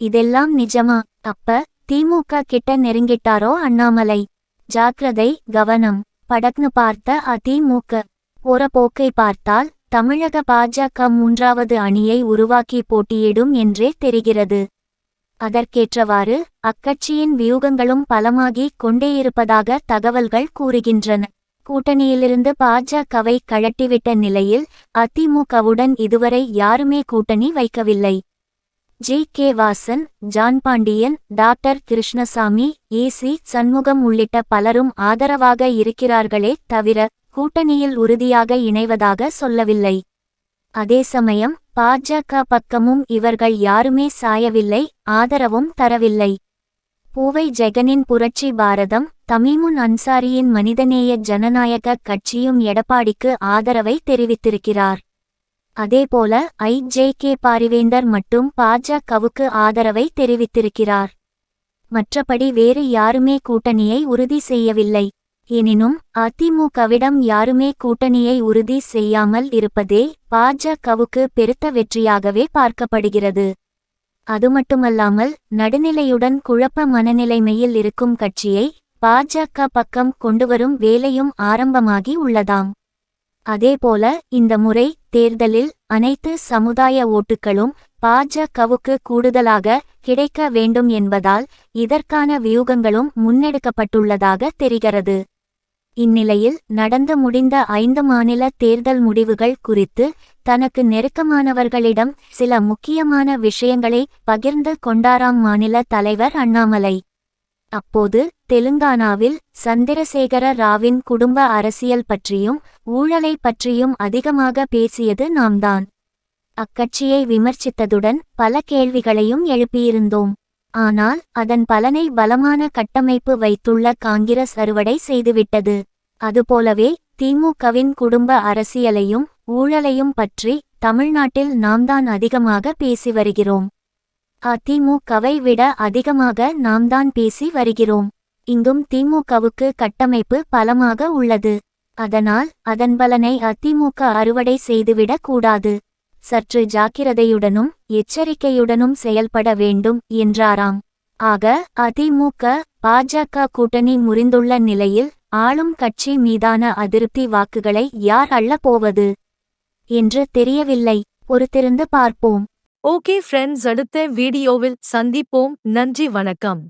இதெல்லாம் நிஜமா? அப்ப திமுக கிட்ட நெருங்கிட்டாரோ அண்ணாமலை? ஜாக்கிரதை கவனம். படக்னு பார்த்த அதிமுக போற போக்கை பார்த்தால் தமிழக பாஜக மூன்றாவது அணியை உருவாக்கி போட்டியிடும் என்றே தெரிகிறது. அதற்கேற்றவாறு அக்கட்சியின் வியூகங்களும் பலமாகி கொண்டேயிருப்பதாக தகவல்கள் கூறுகின்றன. கூட்டணியிலிருந்து பாஜகவை கழட்டிவிட்ட நிலையில் அதிமுகவுடன் இதுவரை யாருமே கூட்டணி வைக்கவில்லை. G K Vasan John Pandiyan doctor Krishnasamy A C Shanmugam உள்ளிட்ட பலரும் ஆதரவாக இருக்கிறார்களே தவிர கூட்டணியில் உறுதியாக இணைவதாக சொல்லவில்லை. அதே சமயம் பாஜக பக்கமும் இவர்கள் யாருமே சாயவில்லை ஆதரவும் தரவில்லை. பூவை ஜெகனின் புரட்சி பாரதம் தமீமுன் அன்சாரியின் மனிதநேய ஜனநாயக கட்சியும் எடப்பாடிக்கு ஆதரவை தெரிவித்திருக்கிறார். அதேபோல ஐ ஜே கே பாரிவேந்தர் மட்டும் பாஜகவுக்கு ஆதரவை தெரிவித்திருக்கிறார். மற்றபடி வேறு யாருமே கூட்டணியை உறுதி செய்யவில்லை. எனினும் அதிமுகவிடம் யாருமே கூட்டணியை உறுதி செய்யாமல் இருப்பதே பாஜகவுக்கு பெருத்த வெற்றியாகவே பார்க்கப்படுகிறது. அதுமட்டுமல்லாமல் நடுநிலையுடன் குழப்ப மனநிலைமையில் இருக்கும் கட்சியை பாஜக பக்கம் கொண்டுவரும் வேலையும் ஆரம்பமாகி உள்ளதாம். அதேபோல இந்த முறை தேர்தலில் அனைத்து சமுதாய ஓட்டுகளும் பாஜகவுக்கு கூடுதலாக கிடைக்க வேண்டும் என்பதால் இதற்கான வியூகங்களும் முன்னெடுக்கப்பட்டுள்ளதாக தெரிகிறது. இந்நிலையில் நடந்து முடிந்த ஐந்து மாநில தேர்தல் முடிவுகள் குறித்து தனக்கு நெருக்கமானவர்களிடம் சில முக்கியமான விஷயங்களை பகிர்ந்து கொண்டாராம் மாநில தலைவர் அண்ணாமலை. அப்போது தெலுங்கானாவில் சந்திரசேகர ராவின் குடும்ப அரசியல் பற்றியும் ஊழலை பற்றியும் அதிகமாக பேசியது நாம்தான். அக்கட்சியை விமர்சித்ததுடன் பல கேள்விகளையும் எழுப்பியிருந்தோம். ஆனால் அதன் பலனை பலமான கட்டமைப்பு வைத்துள்ள காங்கிரஸ் அறுவடை செய்துவிட்டது. அதுபோலவே திமுகவின் குடும்ப அரசியலையும் ஊழலையும் பற்றி தமிழ்நாட்டில் நாம்தான் அதிகமாக பேசி வருகிறோம். அதிமுகவை விட அதிகமாக நாம்தான் பேசி வருகிறோம். இங்கும் திமுகவுக்கு கட்டமைப்பு பலமாக உள்ளது. அதனால் அதன் பலனை அதிமுக அறுவடை செய்துவிடக் கூடாது. சற்று ஜாக்கிரதையுடனும் எச்சரிக்கையுடனும் செயல்பட வேண்டும் என்றாராம். ஆக அதிமுக பாஜக கூட்டணி முறிந்துள்ள நிலையில் ஆளும் கட்சி மீதான அதிருப்தி வாக்குகளை யார் அள்ளப்போவது என்று தெரியவில்லை. பொறுத்திருந்து பார்ப்போம். ஓகே ஃப்ரெண்ட்ஸ் அடுத்த வீடியோவில் சந்திப்போம். நன்றி வணக்கம்.